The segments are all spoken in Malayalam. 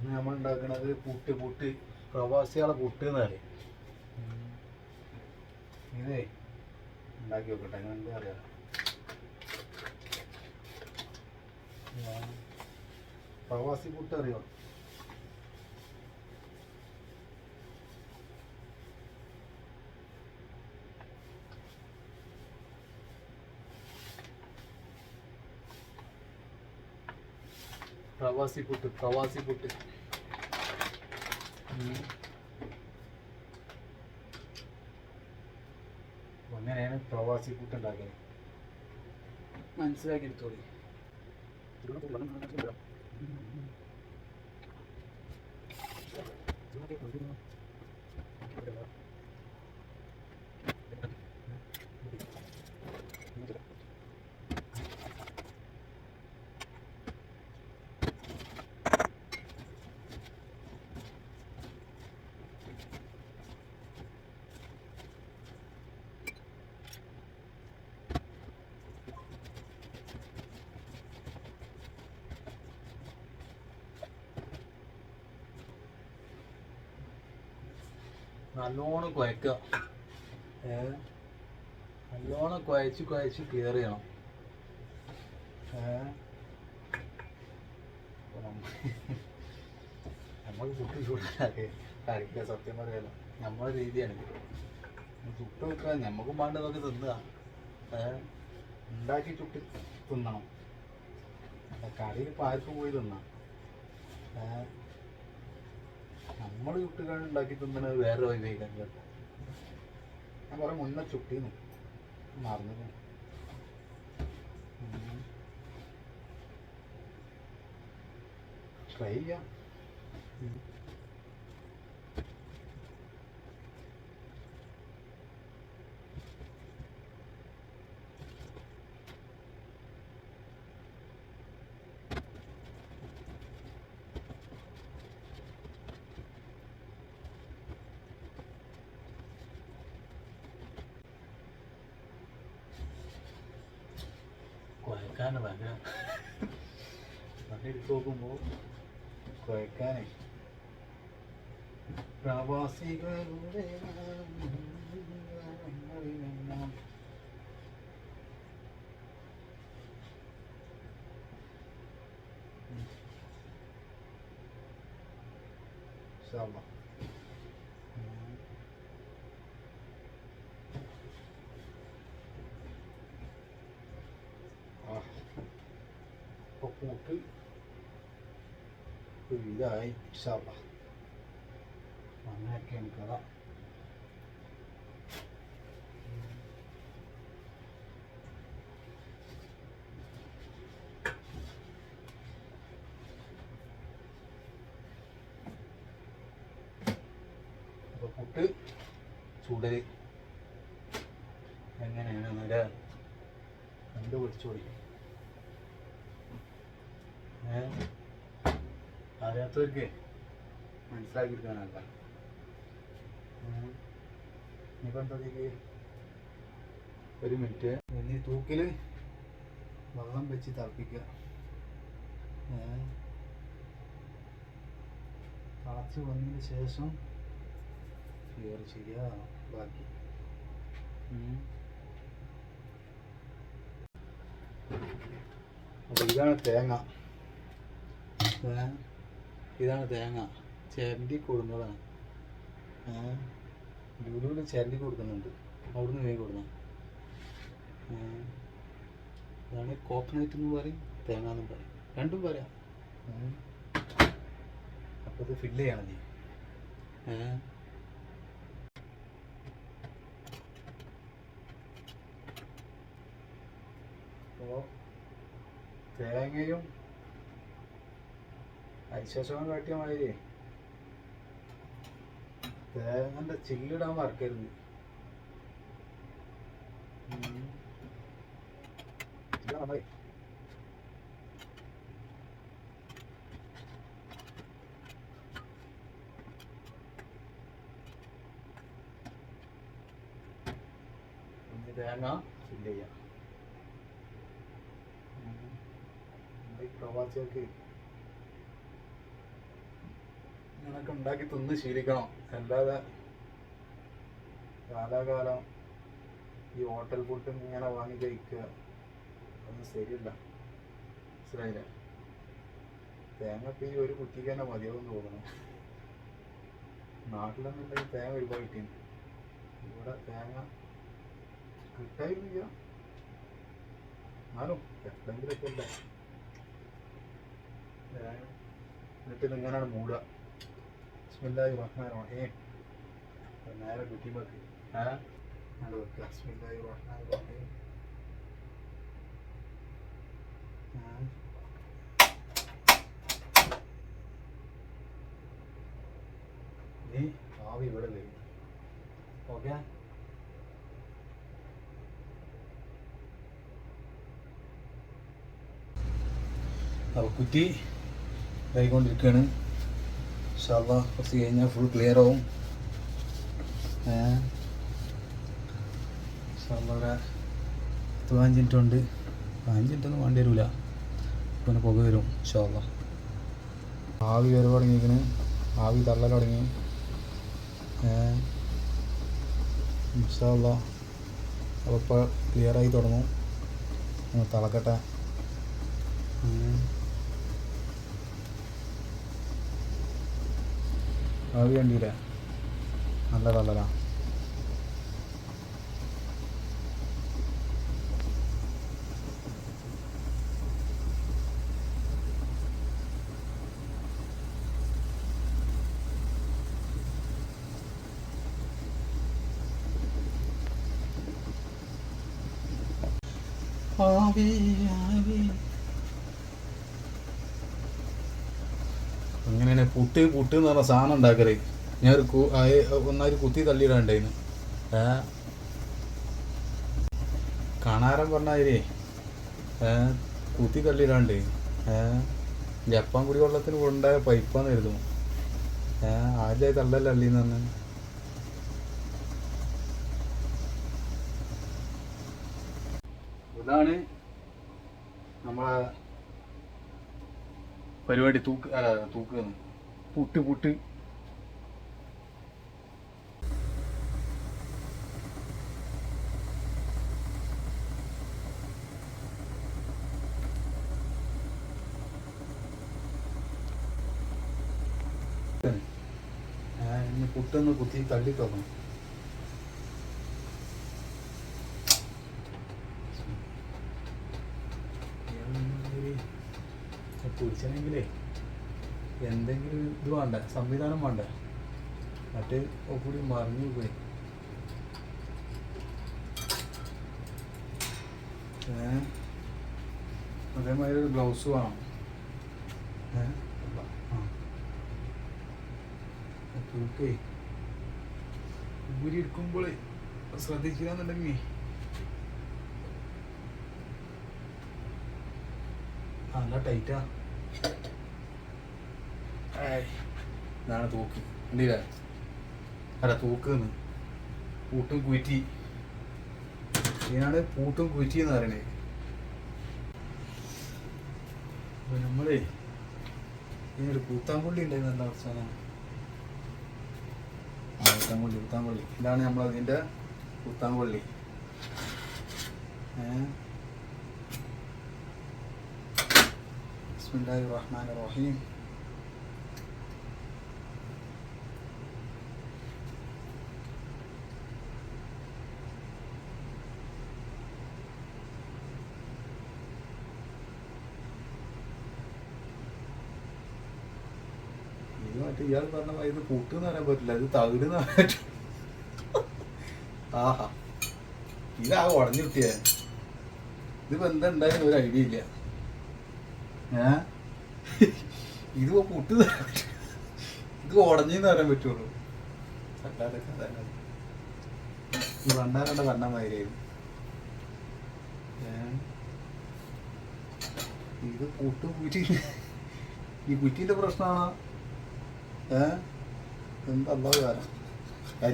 ഇന്ന് നമ്മൾ ഉണ്ടാക്കുന്നത് പുട്ട് പുട്ട്. പ്രവാസികളെ പുട്ട് എന്ന് പറയും. ഇതേ ഉണ്ടാക്കി നോക്കട്ടെ അങ്ങനെ എന്താ അറിയാം പ്രവാസി പുട്ട് അറിയോ? പ്രവാസി പുട്ട് പ്രവാസി പുട്ട് ഉം. അപ്പൊ അങ്ങനെയാണ് പ്രവാസി പുട്ട് ഉണ്ടാക്കിയത് മനസ്സിലാക്കി എടുത്തോളി നല്ലോണം കുഴക്കുക നല്ലോണം കുഴച്ച് കുഴച്ച് ക്ലിയർ ചെയ്യണം. നമുക്ക് ചുട്ട് ചൂടാക്കി സത്യം പറയാലോ. നമ്മളെ രീതിയാണ്. ചുട്ട് വെക്കുക നമുക്കും നോക്കി തിന്നുക ഏ? ഉണ്ടാക്കി ചുട്ട് തിന്നണം. കറിയിൽ പായസം പോയി തിന്നാം. നമ്മൾ ചുട്ടുകൾ ഉണ്ടാക്കി തിന്നണത് വേറെ വഴിയില്ല ഞാൻ കുറെ മുന്നേ ചുട്ടീന്ന് മറന്നു ട്രൈ ചെയ്യാം. bacana, bacana. Ele como cuecane. ప్రవాసి Inshallah. ഒരു ഇതായി ഇൻഷാല്ല അങ്ങനെയൊക്കെയാണ് കഥ അപ്പോൾ പുട്ട് ചൂടൽ എങ്ങനെയാണ് നല്ല കണ്ടുപിടിച്ചോളി ഏ അറിയാത്തവർക്ക് മനസ്സിലാക്കി എടുക്കാനല്ല ഇനിയിപ്പോൾ എന്താ ഒരു മിനിറ്റ്. ഇനി തൂക്കിൽ വെള്ളം വെച്ച് തിളപ്പിക്കുക. തിളച്ച് വന്നതിന് ശേഷം ക്ലിയർ ചെയ്യുക ബാക്കി. അപ്പോൾ ഇതാണ് തേങ്ങ? ഇതാണ് തേങ്ങ. ചിരണ്ടി കൊടുക്കുന്നതാണ് ലുലുവിൽ ചിരണ്ടി കൊടുക്കുന്നുണ്ട്. അവിടുന്ന് വേഗം കൊടുക്കണം അതാണ് ഇതാണ് കോക്കനട്ട് എന്ന് പറയും തേങ്ങ എന്നും പറയും. രണ്ടും പറയാം. അപ്പോൾ ഇത് ഫില്ല് ചെയ്യണം നീ ഏഹ്? തേങ്ങയും അതിശേഷം കാട്ടിയ മാതിരി. തേങ്ങന്റെ ചില്ലിടാൻ മറക്കരുത്. നന്നായി. തേങ്ങ ഫില്ല് ചെയ്യാം. പ്രവാസികൾക്ക് അങ്ങനൊക്കെ ഉണ്ടാക്കി തിന്ന് ശീലിക്കണം. അല്ലാതെ കാലാകാലം ഈ ഹോട്ടൽ ഫുഡ് ഇങ്ങനെ വാങ്ങി കഴിക്കുക. അതൊന്നും ശരിയല്ല. മനസ്സിലായില്ലേ? തേങ്ങ ഇപ്പം ഒരു കുറ്റിക്ക് തന്നെ മതിയാവും തോന്നണം. നാട്ടിലൊന്നുണ്ടെങ്കിൽ തേങ്ങ ഒരുപാട് കിട്ടിയിരുന്നു ഇവിടെ തേങ്ങ കിട്ടായില്ല. എന്നാലും എപ്പോഴെങ്കിലൊക്കെ തേങ്ങ എന്നിട്ട് ഇങ്ങനെയാണ് മൂടുക? ബിസ്മില്ലാഹി റഹ്മാൻ റഹീം. നേരെ ബിസ്മില്ലാഹി റഹ്മാൻ റഹീം. നീ ആവി ഇവിടെ വരും. ഓക്കെ? അപ്പോൾ കുറ്റി ഇതായിക്കൊണ്ടിരിക്കുകയാണ് ഇൻഷാല്ലാ കുറച്ച് കഴിഞ്ഞാൽ ഫുൾ ക്ലിയർ ആവും. ഇൻഷാല്ലാ പത്ത് പതിനഞ്ച് മിനിറ്റ് ഉണ്ട്. പതിനഞ്ച് മിനിറ്റ് ഒന്നും വേണ്ടി വരില്ല പിന്നെ പുക വരും ഇൻഷാല്ലാ ആവി വരവ് തുടങ്ങിയിരിക്കണ്. ആവി തള്ളൽ തുടങ്ങി. ഇൻഷാല്ലാ അപ്പോൾ ഇപ്പോൾ ക്ലിയറായി തുടങ്ങും. തിളക്കട്ടെ. ആവി കണ്ടില്ലേ? നല്ല കളറാ. ആവി പുട്ട് പുട്ട് എന്ന് പറഞ്ഞ സാധനം ഉണ്ടാക്കൽ. ഞാൻ ഒരു കു- ഒന്നായിട്ട് കുത്തി തള്ളിയിടാണ്ടായിരുന്നു ഏ? കാണാരം പറഞ്ഞാലേ ഏ കുത്തി തള്ളിയിടാണ്ട് ഏ ജപ്പാൻ കുടിവെള്ളത്തിന് ഉണ്ടായ പൈപ്പാന്ന് കരുതും ഏ ആദ്യമായി തള്ളല്ല അള്ളിന്ന് പറഞ്ഞു. ഇതാണ് നമ്മളെ പരിപാടി തൂക്ക് അല്ല തൂക്ക് പുട്ട് പുട്ട്. ഇനി പുട്ടൊന്ന് കുത്തി തള്ളി തോന്നും പിടിച്ചണെങ്കിലേ എന്തെങ്കിലും ഇത് വേണ്ട? സംവിധാനം വേണ്ട? മറ്റേ കൂടി മറിഞ്ഞു പോയി. അതേമാതിരി ഒരു ഗ്ലൗസ് വേണം. തൂക്കേ ഊരി ശ്രദ്ധിച്ചില്ലാന്നുണ്ടെങ്കിൽ നല്ല ടൈറ്റാ ഇതാണ് തൂക്ക്. എന്തില്ല അല്ല തൂക്കുന്ന്. പൂട്ടും കുറ്റി. ഇതിനാണ് പൂട്ടും കുറ്റി എന്ന് പറയണേ നമ്മളേ ഇതിനൊരു പൂത്താൻപള്ളി ഉണ്ടായിരുന്നു നല്ല അവസാനമാണ് പൂത്താൻപള്ളി പൂത്താൻപള്ളി ഇതാണ് നമ്മൾ അതിന്റെ പൂത്താൻപള്ളി ബിസ്മില്ലാഹിർ റഹ്മാനിർ റഹീം. മറ്റേ ഇയാൾ പറഞ്ഞ ഇത് പൂട്ടെന്ന് പറയാൻ പറ്റില്ല ഇത് പറ്റും ആഹാ. ഇതാ ഉടഞ്ഞു കിട്ടിയേ. ഇതിപ്പോ എന്താ ഉണ്ടായെന്ന് ഒരു ഐഡിയ ഇല്ല. ഏ? ഇത് തരാൻ പറ്റും. ഇത് ഉടഞ്ഞെന്ന് പറയാൻ പറ്റുള്ളൂ. അല്ലാതെ ഈ മാതിരിയായിരുന്നു. ഇത് പുട്ട് കുറ്റി ഈ കുറ്റിന്റെ പ്രശ്നമാണോ? ഏ? എന്താ കാലം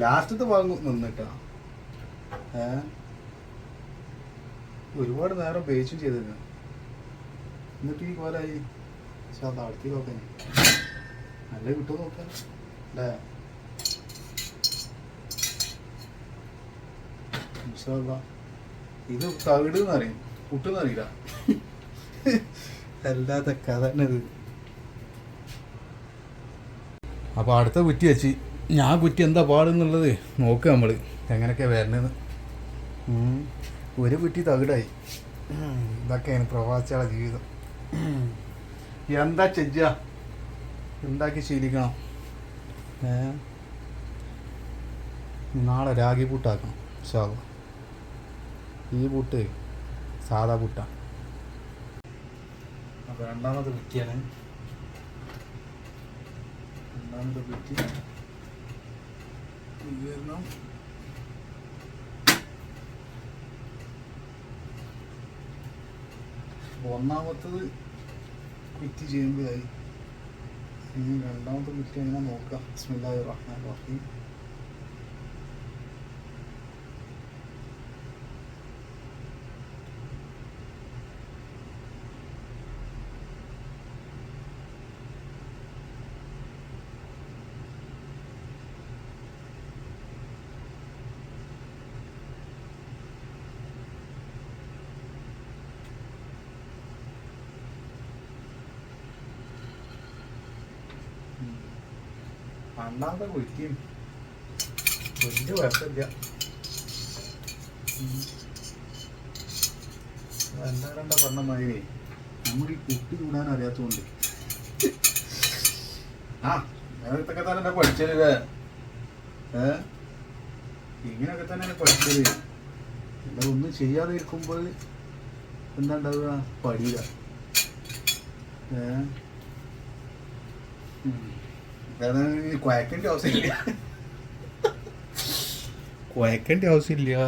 ലാസ്റ്റത്തെ ഭാഗം നിന്നിട്ടാ. ഒരുപാട് നേരം ഉപയോഗിച്ചും ചെയ്തിരുന്നു. എന്നിട്ട് ഈ കോലായി പക്ഷെ അത് അടുത്തി നോക്കാൻ നല്ല കിട്ടും നോക്കാൻ അല്ലേ. ഇത് തകിട് എന്നറിയും പുട്ടെന്നറിയില്ല അല്ലാത്ത കഥ തന്നെ ഇത്. അപ്പോൾ അടുത്ത കുറ്റി വെച്ച്. ഞാൻ കുറ്റി എന്താ പാടെന്നുള്ളത് നോക്കുക നമ്മൾ എങ്ങനെയൊക്കെ വരണത് ഉം. ഒരു കുറ്റി തകിടായി. ഇതൊക്കെയാണ് പ്രവാസികളുടെ ജീവിതം. എന്താ ചെജ്ജ എന്താക്കി ശീലിക്കണം? നാളെ രാഗി പുട്ടാക്കണം ശാവ ഈ പുട്ട് സാധാ പുട്ടാണ് അപ്പോൾ രണ്ടാമത്തെ കുറ്റിയാണ്. രണ്ടാമത്തെ കുറ്റി ഇത് വരണം. ഒന്നാമത്തത് കുറ്റി ചെയ്യുമ്പോഴായി. ഇനി രണ്ടാമത്തെ കുറ്റി എങ്ങനെ നോക്കാം ബിസ്മില്ലാഹിർ റഹ്മാൻ റഹീം. രണ്ടാമത്തെ കുറ്റിയും വലിയ കുഴപ്പമില്ല. എന്താ രണ്ട പറഞ്ഞ മാതിരി? നമുക്ക് ഈ കുട്ടി കൂടാൻ അറിയാത്തതുകൊണ്ട്. ആ ഇങ്ങനൊക്കെ തന്നെ പഠിച്ചല്ലേ ഏ? ഇങ്ങനെയൊക്കെ തന്നെയാണ് പഠിച്ചത്. എന്താ ഒന്നും ചെയ്യാതെ ഇരിക്കുമ്പോൾ എന്താ ഉണ്ടാവുക? പഠിയില്ല ഏ? കുഴക്കേണ്ട ആവശ്യമില്ല. കുഴക്കേണ്ട ആവശ്യമില്ല.